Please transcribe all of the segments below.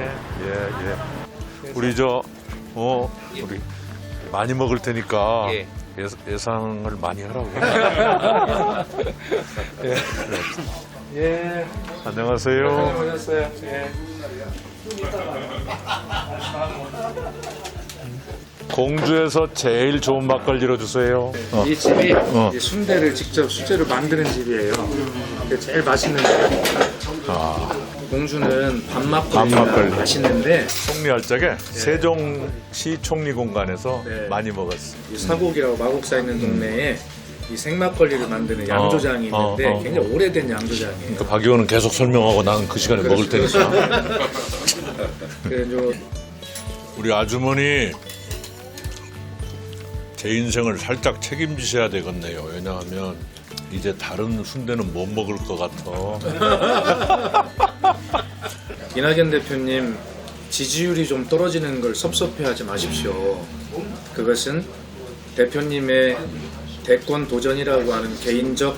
예, 예. 우리 저, 어, 우리 많이 먹을 테니까 예. 예. 상을 많이 하라고. 예. 안녕하세요. 오셨어요. 예. 공주에서 제일 좋은 막걸리로 주세요. 어. 이 집이 어. 이제 순대를 직접 수제로 만드는 집이에요. 제일 맛있는 집. 아, 공주는 밤막걸리가 밤막걸리. 맛있는데 총리할 적에 세종시 총리 공간에서 네. 많이 먹었어. 이 사곡이라고 마곡사 있는 동네에 이 생막걸리를 만드는 양조장이 어, 있는데 어, 어, 굉장히 오래된 양조장이에요. 그박 의원은 계속 설명하고 나는 그 시간에 먹을 테니까. 그래서 우리 아주머니 제 인생을 살짝 책임지셔야 되겠네요. 왜냐하면 이제 다른 순대는 못 먹을 것 같아. 이낙연 대표님 지지율이 좀 떨어지는 걸 섭섭해하지 마십시오. 그것은 대표님의 대권 도전이라고 하는 개인적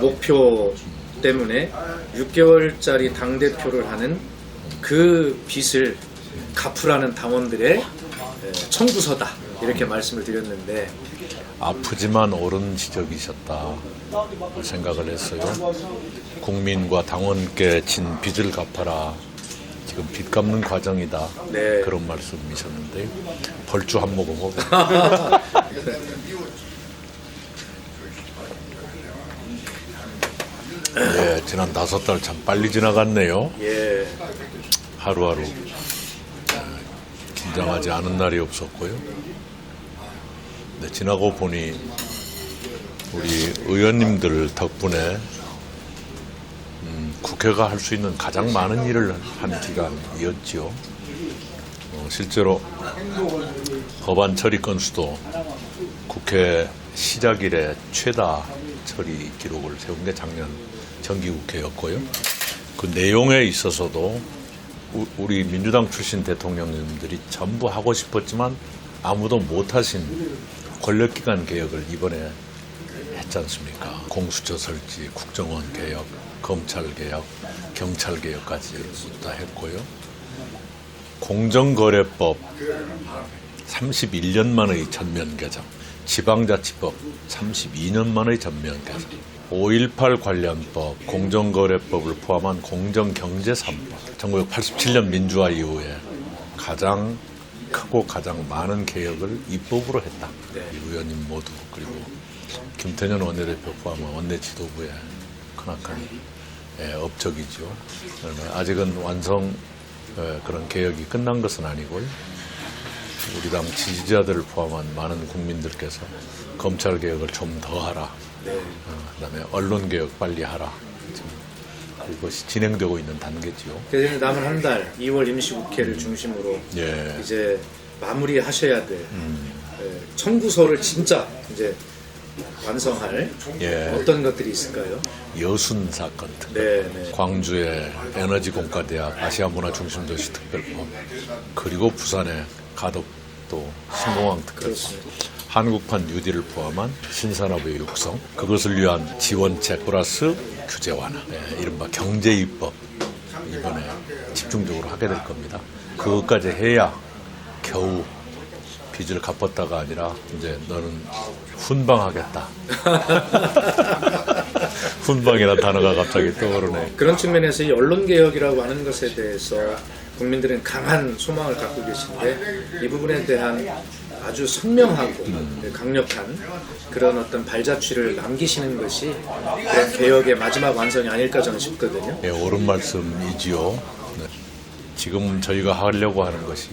목표 때문에 6개월짜리 당 대표를 하는 그 빚을 갚으라는 당원들의 에, 청구서다 이렇게 말씀을 드렸는데 아프지만 옳은 지적이셨다 생각을 했어요. 국민과 당원께 진 빚을 갚아라. 지금 빚 갚는 과정이다. 네. 그런 말씀이셨는데 벌주 한 모금 하고 예, 지난 다섯 달 참 빨리 지나갔네요. 예 하루하루 어, 긴장하지 않은 날이 없었고요. 네, 지나고 보니 우리 의원님들 덕분에 음, 국회가 할 수 있는 가장 많은 일을 한 기간이었지요. 어, 실제로 법안 처리 건수도 국회 시작 이래 최다 처리 기록을 세운 게 작년 정기국회였고요. 그 내용에 있어서도 우- 우리 민주당 출신 대통령님들이 전부 하고 싶었지만 아무도 못하신 권력기관 개혁을 이번에 했지 않습니까? 공수처 설치, 국정원 개혁, 검찰 개혁, 경찰 개혁까지 다 했고요. 공정거래법 31년 만의 전면 개정, 지방자치법 32년 만의 전면 개정, 5.18 관련법, 공정거래법을 포함한 공정경제 3법, 1987년 민주화 이후에 가장 크고 가장 많은 개혁을 입법으로 했다. 이 의원님 모두 그리고 김태년 원내대표 포함한 원내 지도부의 크나큰 예, 업적이죠. 아직은 완성 예, 그런 개혁이 끝난 것은 아니고요. 우리 당 지지자들을 포함한 많은 국민들께서 검찰 개혁을 좀 더 하라. 어, 그다음에 언론 개혁 빨리 하라. 그것이 진행되고 있는 단계지요. 대선에 남은 한 달 2월 임시국회를 중심으로 예. 이제 마무리하셔야 될 음. 예, 청구서를 진짜 이제 완성할 예. 어떤 것들이 있을까요? 여순 사건 특 네, 네. 광주의 에너지 공과대학 아시아 문화 중심 도시 특별법 그리고 부산의 가덕도 신공항 특별법. 한국판 뉴딜을 포함한 신산업의 육성 그것을 위한 지원책 플러스 규제 완화 예, 이른바 경제 입법 이번에 집중적으로 하게 될 겁니다. 그것까지 해야 겨우 빚을 갚았다가 아니라 이제 너는 훈방하겠다. 훈방이라는 단어가 갑자기 떠오르네. 그런 측면에서 이 언론 개혁이라고 하는 것에 대해서 국민들은 강한 소망을 갖고 계신데 이 부분에 대한 아주 선명하고 강력한 그런 어떤 발자취를 남기시는 것이 그런 개혁의 마지막 완성이 아닐까 저는 싶거든요. 예, 옳은 말씀이지요. 네. 지금 저희가 하려고 하는 것이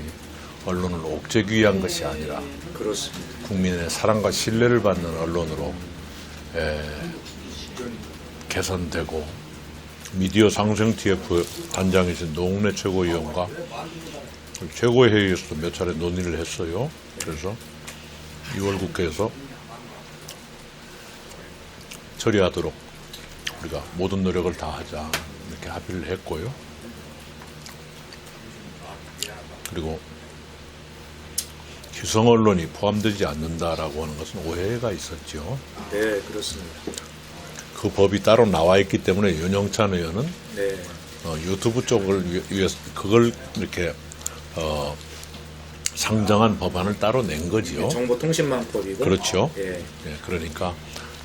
언론을 옥죄기 위한 것이 아니라 그렇습니다. 국민의 사랑과 신뢰를 받는 언론으로 에, 개선되고 미디어 상생 TF 단장이신 노웅래 최고위원과 최고회의에서도 몇 차례 논의를 했어요. 그래서 6월 국회에서 처리하도록 우리가 모든 노력을 다하자 이렇게 합의를 했고요. 그리고 기성 언론이 포함되지 않는다라고 하는 것은 오해가 있었죠. 네, 그렇습니다. 그 법이 따로 나와 있기 때문에 윤영찬 의원은 네, 어, 유튜브 쪽을 위- 위해서 그걸 이렇게 어, 상정한 법안을 따로 낸 거지요. 정보통신망법이고 그렇죠. 예. 예, 그러니까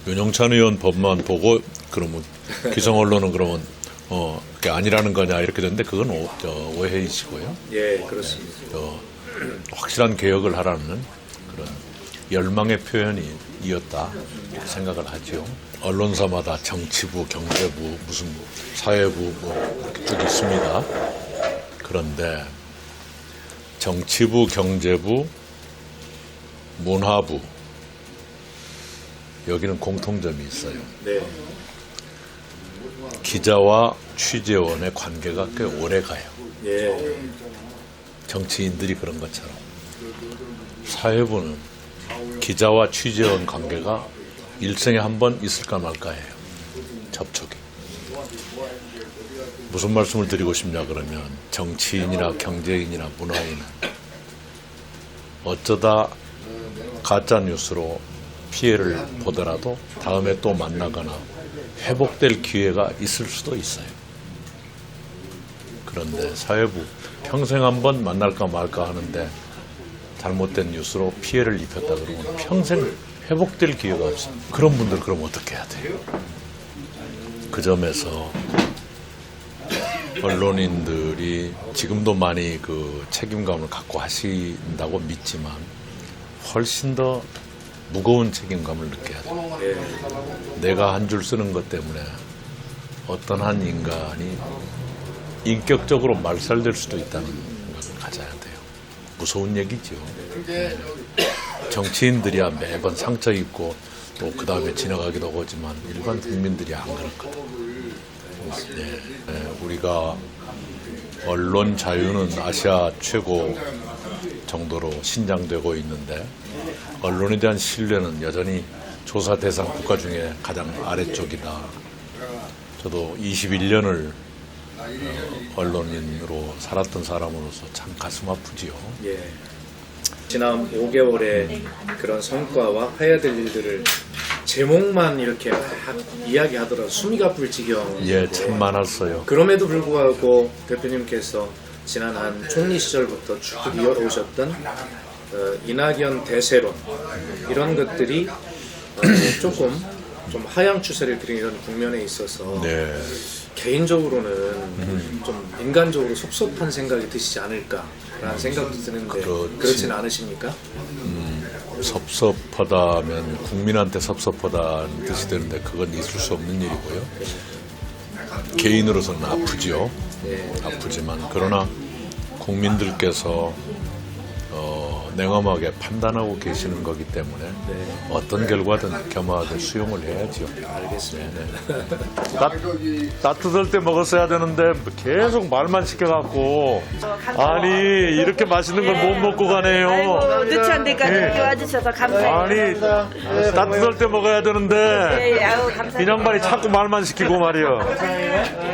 윤영찬 의원 법만 보고 그러면 기성 언론은 그러면 어 그게 아니라는 거냐 이렇게 되는데 그건 오, 저, 오해이시고요. 예, 그렇습니다. 저, 확실한 개혁을 하라는 그런 열망의 표현이었다 생각을 하죠. 언론사마다 정치부, 경제부, 무슨 부, 사회부 뭐 이렇게 쭉 있습니다. 그런데 정치부, 경제부, 문화부 여기는 공통점이 있어요. 네. 기자와 취재원의 관계가 꽤 오래 가요. 예. 정치인들이 그런 것처럼 사회부는 기자와 취재원 관계가 일생에 한 번 있을까 말까예요. 접촉이. 무슨 말씀을 드리고 싶냐 그러면 정치인이나 경제인이나 문화인은 어쩌다 가짜 뉴스로 피해를 보더라도 다음에 또 만나거나 회복될 기회가 있을 수도 있어요. 그런데 사회부 평생 한번 만날까 말까 하는데 잘못된 뉴스로 피해를 입혔다 그러면 평생 회복될 기회가 없어요. 그런 분들 그럼 어떻게 해야 돼요? 그 점에서 언론인들이 지금도 많이 그 책임감을 갖고 하신다고 믿지만 훨씬 더 무거운 책임감을 느껴야 돼요. 예. 내가 한 줄 쓰는 것 때문에 어떤 한 인간이 인격적으로 말살될 수도 있다는 생각을 가져야 돼요. 무서운 얘기죠. 네. 정치인들이야 매번 상처 입고 또 그 다음에 지나가기도 하지만 일반 국민들이 안 그렇거든. 네, 네, 우리가 언론 자유는 아시아 최고 정도로 신장되고 있는데 언론에 대한 신뢰는 여전히 조사 대상 국가 중에 가장 아래쪽이다. 저도 21년을 언론인으로 살았던 사람으로서 참 가슴 아프지요. 예. 지난 5개월의 그런 성과와 해야 될 일들을 제목만 이렇게 막 이야기하더라도 숨이 가쁠 지경. 예, 참 많았어요. 그럼에도 불구하고 대표님께서 지난 한 총리 시절부터 쭉 이어오셨던 어, 이낙연 대세론 이런 것들이 어, 조금 좀 하향 추세를 그리는 국면에 있어서 네, 개인적으로는 좀 인간적으로 섭섭한 생각이 드시지 않을까라는 생각도 드는데 그렇지. 그렇진 않으십니까? 섭섭하다면 국민한테 섭섭하다는 뜻이 되는데 그건 있을 수 없는 일이고요. 개인으로서는 아프지요. 예. 아프지만 그러나 국민들께서 어, 냉엄하게 판단하고 계시는 거기 때문에 어떤 결과든 겸허하게 수용을 해야죠. 알겠습니다. 따, 따뜻할 때 먹었어야 되는데 계속 말만 시켜갖고 아니 이렇게 맛있는 걸 못 먹고 가네요. 아이고, 늦지 않으니까 네. 늦게 와주셔서 감사해요. 아니 따뜻할 때 먹어야 되는데 아우, 감사합니다. 이 양반이 자꾸 말만 시키고 말이야.